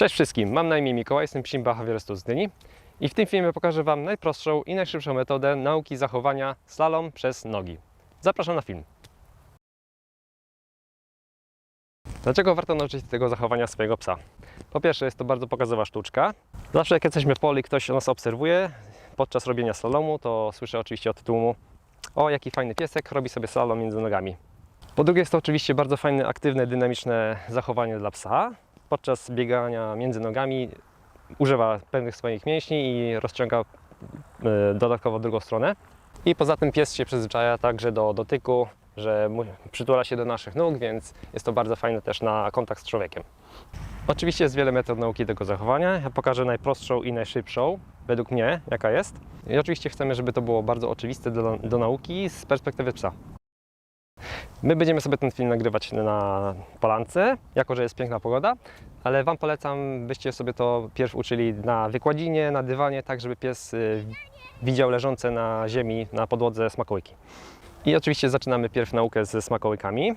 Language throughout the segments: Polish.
Cześć wszystkim, mam na imię Mikołaj, jestem psim behawiorystą z Gdyni i w tym filmie pokażę Wam najprostszą i najszybszą metodę nauki zachowania slalom przez nogi. Zapraszam na film. Dlaczego warto nauczyć tego zachowania swojego psa? Po pierwsze, jest to bardzo pokazowa sztuczka. Zawsze jak jesteśmy w polu i ktoś nas obserwuje podczas robienia slalomu, to słyszę oczywiście od tłumu o jaki fajny piesek, robi sobie slalom między nogami. Po drugie, jest to oczywiście bardzo fajne, aktywne, dynamiczne zachowanie dla psa. Podczas biegania między nogami używa pewnych swoich mięśni i rozciąga e, dodatkowo drugą stronę. I poza tym pies się przyzwyczaja także do dotyku, że przytula się do naszych nóg, więc jest to bardzo fajne też na kontakt z człowiekiem. Oczywiście jest wiele metod nauki tego zachowania. Ja pokażę najprostszą i najszybszą, według mnie, jaka jest. I oczywiście chcemy, żeby to było bardzo oczywiste do, do nauki z perspektywy psa. My będziemy sobie ten film nagrywać na polance, jako że jest piękna pogoda, ale Wam polecam, byście sobie to pierw uczyli na wykładzinie, na dywanie, tak żeby pies y, widział leżące na ziemi, na podłodze smakołyki. I oczywiście zaczynamy pierw naukę ze smakołykami.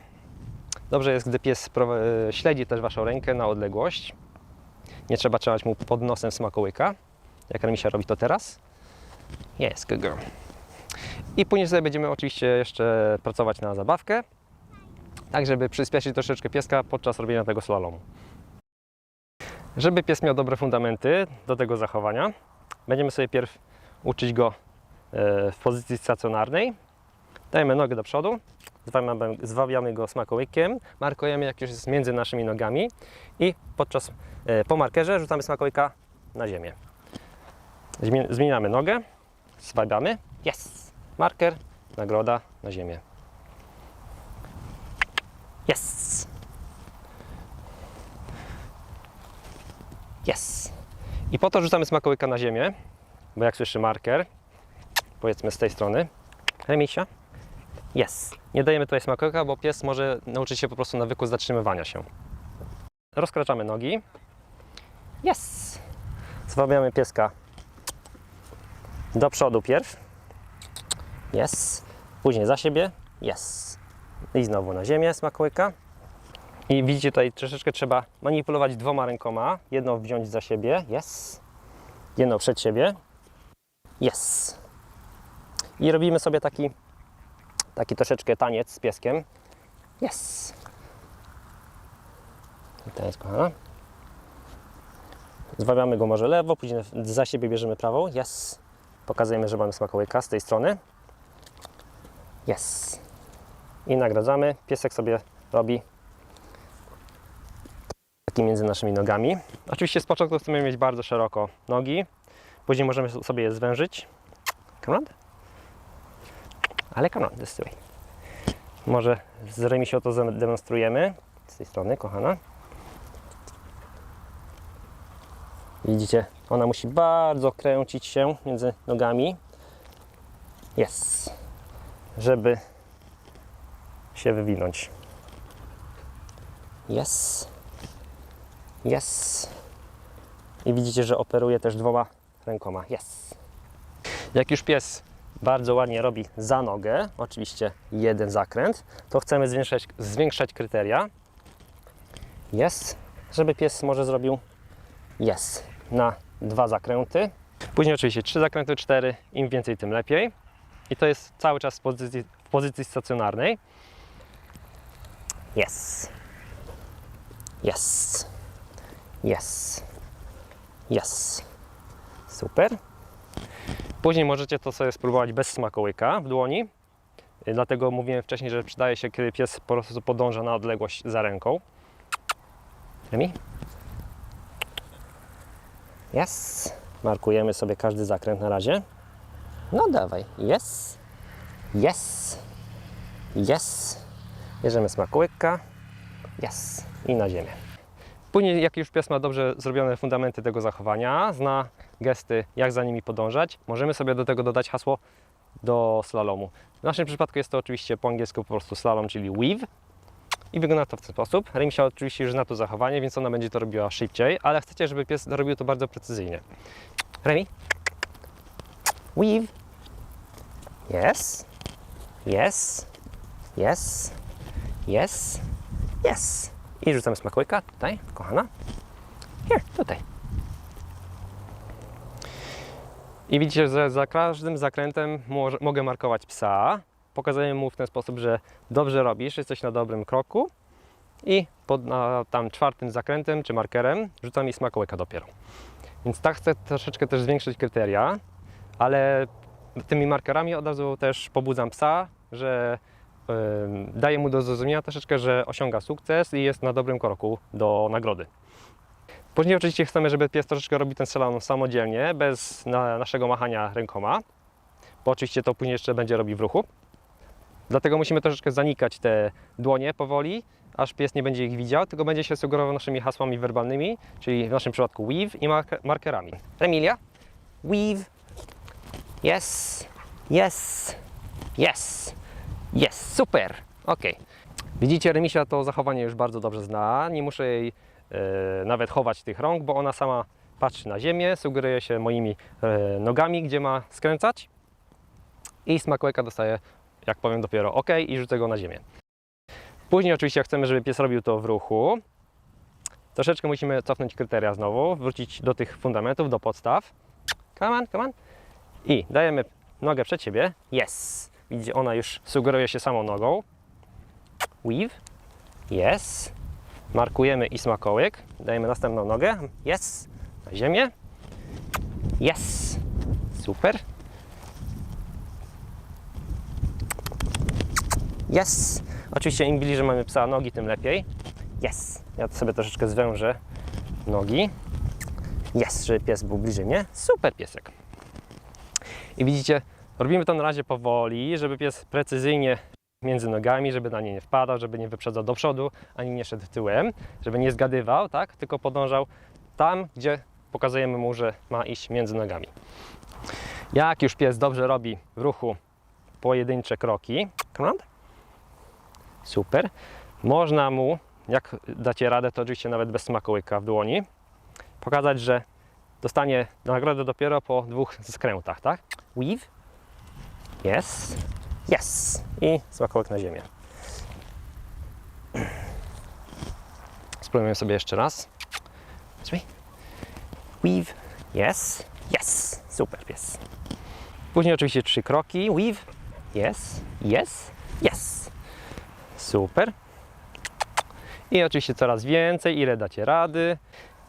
Dobrze jest, gdy pies y, śledzi też Waszą rękę na odległość. Nie trzeba trzymać mu pod nosem smakołyka, jak Remisia robi to teraz. Jest, good girl. I później sobie będziemy oczywiście jeszcze pracować na zabawkę, tak żeby przyspieszyć troszeczkę pieska podczas robienia tego slalomu. Żeby pies miał dobre fundamenty do tego zachowania, będziemy sobie pierw uczyć go e, w pozycji stacjonarnej. Dajemy nogę do przodu, zwabiamy, go smakołykiem, markujemy jak już jest między naszymi nogami i podczas, e, po markerze rzucamy smakołyka na ziemię. Zmie- Zmieniamy nogę, zwabiamy, yes! Marker, nagroda na ziemię. Yes! Yes! I po to rzucamy smakołyka na ziemię, bo jak słyszy marker, powiedzmy z tej strony, remisia, yes! Nie dajemy tutaj smakołyka, bo pies może nauczyć się po prostu nawyku zatrzymywania się. Rozkraczamy nogi. Yes! Zwabiamy pieska do przodu pierw. Yes. Później za siebie. Yes. I znowu na ziemię smakołyka. I widzicie tutaj troszeczkę trzeba manipulować dwoma rękoma. Jedną wziąć za siebie. Yes. Jedną przed siebie. Yes. I robimy sobie taki, taki troszeczkę taniec z pieskiem. Yes. I to jest kochana. Zwabiamy go może lewo, później za siebie bierzemy prawą. Yes. Pokazujemy, że mamy smakołyka z tej strony. Yes. I nagradzamy. Piesek sobie robi taki między naszymi nogami. Oczywiście z początku chcemy mieć bardzo szeroko nogi. Później możemy sobie je zwężyć. On. Ale on, this way. Może z Remisią to zademonstrujemy. Z tej strony, kochana. Widzicie, ona musi bardzo kręcić się między nogami. Yes. Żeby się wywinąć. Yes. Yes. I widzicie, że operuje też dwoma rękoma. Yes. Jak już pies bardzo ładnie robi za nogę, oczywiście jeden zakręt, to chcemy zwiększać, zwiększać kryteria. Yes. Żeby pies może zrobił jest na dwa zakręty. Później oczywiście trzy zakręty, cztery. Im więcej, tym lepiej. I to jest cały czas w pozycji, w pozycji stacjonarnej. Yes. Yes. Yes. Yes. Super. Później możecie to sobie spróbować bez smakołyka w dłoni. Dlatego mówiłem wcześniej, że przydaje się, kiedy pies po prostu podąża na odległość za ręką. Remi? Yes. Markujemy sobie każdy zakręt na razie. No dawaj. Yes. Yes. Yes. Bierzemy smakołyka. Yes. I na ziemię. Później, jak już pies ma dobrze zrobione fundamenty tego zachowania, zna gesty, jak za nimi podążać, możemy sobie do tego dodać hasło do slalomu. W naszym przypadku jest to oczywiście po angielsku po prostu slalom, czyli weave. I wygląda to w ten sposób. Remisia oczywiście już zna to zachowanie, więc ona będzie to robiła szybciej, ale chcecie, żeby pies robił to bardzo precyzyjnie. Remi? Weave. Yes. Yes. Yes. Yes. Yes. I rzucamy smakołyka tutaj, kochana. Here, tutaj. I widzicie, że za każdym zakrętem mogę markować psa. Pokazuję mu w ten sposób, że dobrze robisz, jesteś na dobrym kroku. I pod na, tam czwartym zakrętem czy markerem rzucam mi smakołyka dopiero. Więc tak chcę troszeczkę też zwiększyć kryteria, ale tymi markerami od razu też pobudzam psa, że ym, daję mu do zrozumienia troszeczkę, że osiąga sukces i jest na dobrym kroku do nagrody. Później oczywiście chcemy, żeby pies troszeczkę robił ten slalom samodzielnie, bez na, naszego machania rękoma, bo oczywiście to później jeszcze będzie robił w ruchu. Dlatego musimy troszeczkę zanikać te dłonie powoli, aż pies nie będzie ich widział, tylko będzie się sugerował naszymi hasłami werbalnymi, czyli w naszym przypadku weave i mark- markerami. Emilia, weave, yes, yes, yes, yes, super, ok. Widzicie, Remisia to zachowanie już bardzo dobrze zna, nie muszę jej e, nawet chować tych rąk, bo ona sama patrzy na ziemię, sugeruje się moimi e, nogami, gdzie ma skręcać i smakołyka dostaje, jak powiem, dopiero ok i rzucę go na ziemię. Później oczywiście chcemy, żeby pies robił to w ruchu. Troszeczkę musimy cofnąć kryteria znowu, wrócić do tych fundamentów, do podstaw. Come on, come on. I dajemy nogę przed siebie. Yes. Widzicie, ona już sugeruje się samą nogą. Weave. Yes. Markujemy i smakołyk. Dajemy następną nogę. Yes. Na ziemię. Yes. Super. Yes. Oczywiście im bliżej mamy psa nogi, tym lepiej. Yes. Ja sobie troszeczkę zwężę nogi. Yes, żeby pies był bliżej mnie. Super piesek. I widzicie, robimy to na razie powoli, żeby pies precyzyjnie między nogami, żeby na nie nie wpadał, żeby nie wyprzedzał do przodu, ani nie szedł tyłem, żeby nie zgadywał, tak? Tylko podążał tam, gdzie pokazujemy mu, że ma iść między nogami. Jak już pies dobrze robi w ruchu pojedyncze kroki. Super. Można mu, jak dacie radę, to oczywiście nawet bez smakołyka w dłoni, pokazać, że dostanie nagrodę dopiero po dwóch skrętach, tak? Weave. Yes. Yes. I smakołyk na ziemię. Spróbujemy sobie jeszcze raz. Weave. Yes. Yes. Super pies. Później oczywiście trzy kroki. Weave. Yes. Yes. Yes. Super. I oczywiście coraz więcej, ile dacie rady.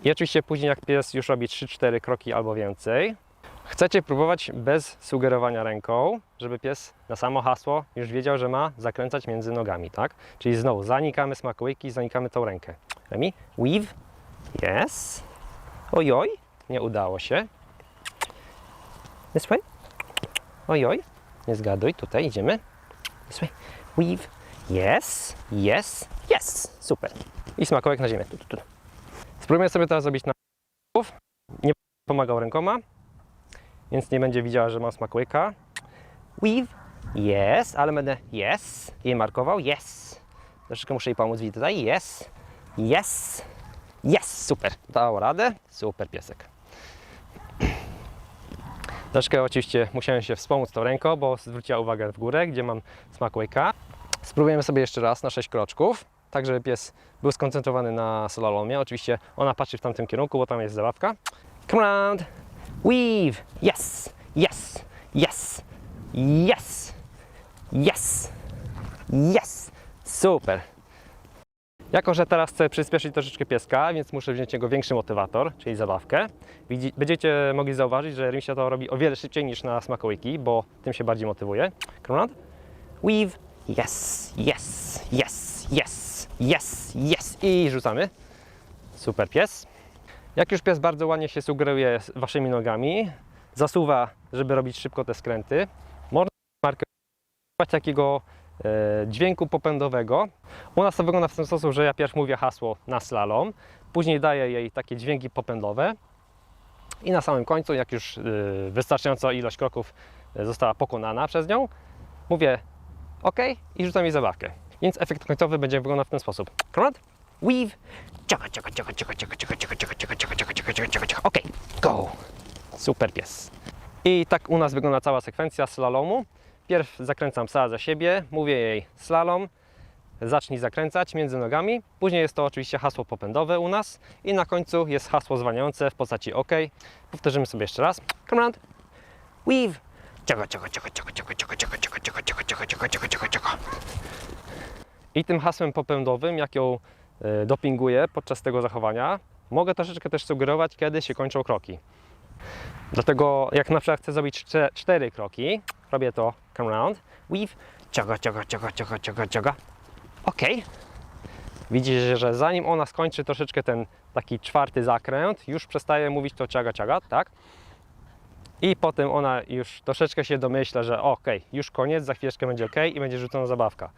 I oczywiście później jak pies już robi 3-4 kroki albo więcej, chcecie próbować bez sugerowania ręką, żeby pies na samo hasło już wiedział, że ma zakręcać między nogami, tak? Czyli znowu zanikamy smakołyki, zanikamy tą rękę. Remi, weave, yes. Ojoj, nie udało się. This way. Ojoj, nie zgaduj, tutaj idziemy. This way. Weave, yes, yes, yes. Super. I smakołek na ziemię. Tu, tu, tu. Spróbujemy sobie teraz zrobić na Nie pomagał rękoma, więc nie będzie widziała, że mam smakołyka. Weave, yes, ale będę yes i markował yes. Troszeczkę muszę jej pomóc, tutaj, yes, yes, yes, super. Dało radę, super piesek. Troszkę oczywiście musiałem się wspomóc tą ręką, bo zwróciła uwagę w górę, gdzie mam smakołyka. Spróbujemy sobie jeszcze raz na 6 kroczków, tak żeby pies był skoncentrowany na slalomie. Oczywiście ona patrzy w tamtym kierunku, bo tam jest zabawka. Come round, weave, yes, yes, yes, yes, yes, yes, super. Jako, że teraz chcę przyspieszyć troszeczkę pieska, więc muszę wziąć jego większy motywator, czyli zabawkę. Będziecie mogli zauważyć, że Rimsia to robi o wiele szybciej niż na smakołyki, bo tym się bardziej motywuje. Come round, weave, yes, yes, yes, yes, yes, yes i rzucamy. Super pies. Jak już pies bardzo ładnie się sugeruje waszymi nogami, zasuwa, żeby robić szybko te skręty, można markować takiego e, dźwięku popędowego. U nas to wygląda w ten sposób, że ja pierw mówię hasło na slalom, później daję jej takie dźwięki popędowe i na samym końcu, jak już e, wystarczająca ilość kroków e, została pokonana przez nią, mówię OK i rzucam jej zabawkę. Więc efekt końcowy będzie wyglądał w ten sposób. On, weave, cicho, cicho, cicho, cicho, cicho, cicho, cicho, cicho, cicho, cicho, cicho, cicho, cicho, cicho, cicho, OK, go. Super pies. I tak u nas wygląda cała sekwencja slalomu. Pierw zakręcam psa za siebie, mówię jej slalom, zacznij zakręcać między nogami. Później jest to oczywiście hasło popędowe u nas i na końcu jest hasło zwalniające w postaci OK. Powtórzymy sobie jeszcze raz. Come round. Weave. Cioko, cioko, cioko, cioko, cioko, cioko, cioko, cioko, cioko, cioko, cioko, cioko, cioko, cioko. I tym hasłem popędowym, jak ją e, dopinguję podczas tego zachowania, mogę troszeczkę też sugerować, kiedy się kończą kroki. Dlatego jak na przykład chcę zrobić czte- cztery kroki, robię to come round, weave, ciaga, ciaga, ciaga, ciaga, ciaga, ciaga. Ok. Widzicie, że zanim ona skończy troszeczkę ten taki czwarty zakręt, już przestaje mówić to ciaga, ciaga, tak? I potem ona już troszeczkę się domyśla, że ok, już koniec, za chwileczkę będzie ok i będzie rzucona zabawka.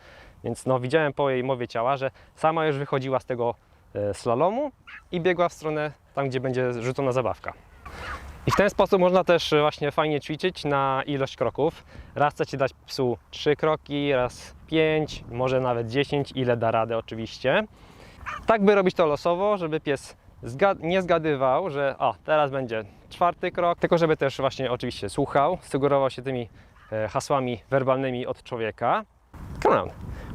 Więc no widziałem po jej mowie ciała, że sama już wychodziła z tego e, slalomu i biegła w stronę tam, gdzie będzie rzucona zabawka. I w ten sposób można też e, właśnie fajnie ćwiczyć na ilość kroków. Raz chcecie dać psu 3 kroki, raz 5, może nawet 10, ile da radę oczywiście. Tak by robić to losowo, żeby pies nie zgadywał, że o, teraz będzie czwarty krok, tylko żeby też właśnie oczywiście słuchał, sugerował się tymi e, hasłami werbalnymi od człowieka. Come on.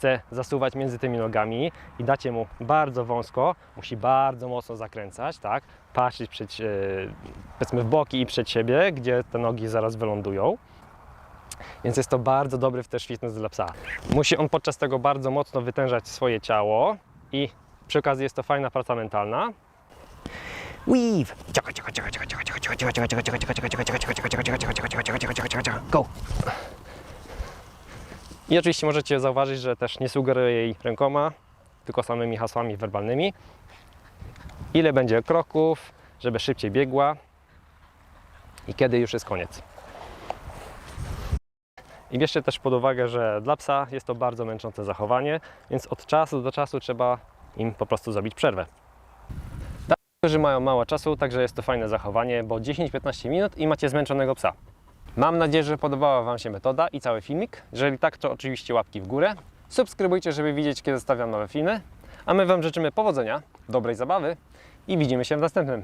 chce zasuwać między tymi nogami i dacie mu bardzo wąsko, musi bardzo mocno zakręcać, tak? Patrzeć przed, powiedzmy w boki i przed siebie, gdzie te nogi zaraz wylądują. Więc jest to bardzo dobry też fitness dla psa. Musi on podczas tego bardzo mocno wytężać swoje ciało i przy okazji jest to fajna praca mentalna. Weave! Go! I oczywiście możecie zauważyć, że też nie sugeruję jej rękoma, tylko samymi hasłami werbalnymi. Ile będzie kroków, żeby szybciej biegła i kiedy już jest koniec. I bierzcie też pod uwagę, że dla psa jest to bardzo męczące zachowanie, więc od czasu do czasu trzeba im po prostu zrobić przerwę. Dla tych, którzy mają mało czasu, także jest to fajne zachowanie, bo 10-15 minut i macie zmęczonego psa. Mam nadzieję, że podobała Wam się metoda i cały filmik. Jeżeli tak, to oczywiście łapki w górę. Subskrybujcie, żeby widzieć, kiedy stawiam nowe filmy. A my Wam życzymy powodzenia, dobrej zabawy i widzimy się w następnym.